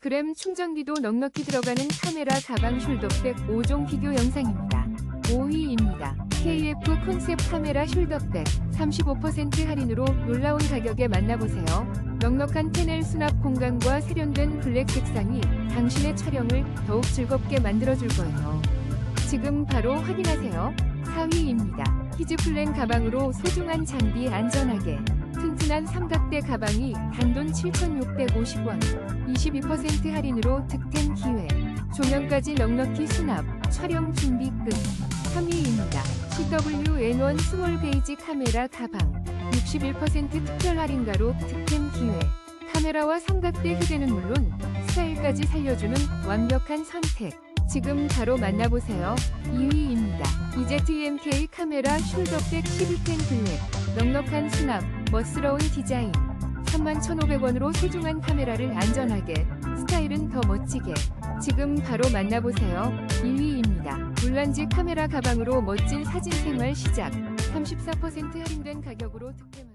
그램 충전기도 넉넉히 들어가는 카메라 가방 숄더백 5종 비교 영상입니다. 5위입니다. KF 콘셉 카메라 숄더백 35% 할인으로 놀라운 가격에 만나보세요. 넉넉한 패널 수납 공간과 세련된 블랙 색상이 당신의 촬영을 더욱 즐겁게 만들어줄 거예요. 지금 바로 확인하세요. 4위입니다. 히즈플랜 가방으로 소중한 장비 안전하게 튼튼한 삼각대 가방이 단돈 7,650원 22% 할인으로 득템 기회 조명까지 넉넉히 수납 촬영 준비 끝 3위입니다. CWN1 스몰 베이지 카메라 가방 61% 특별 할인가로 득템 기회 카메라와 삼각대 휴대는 물론 스타일까지 살려주는 완벽한 선택 지금 바로 만나보세요. 2위입니다. EZMK 카메라 숄더백 12펜 블랙 넉넉한 수납, 멋스러운 디자인 31,500원으로 소중한 카메라를 안전하게 스타일은 더 멋지게 지금 바로 만나보세요. 1위입니다. 물란지 카메라 가방으로 멋진 사진 생활 시작 34% 할인된 가격으로 득템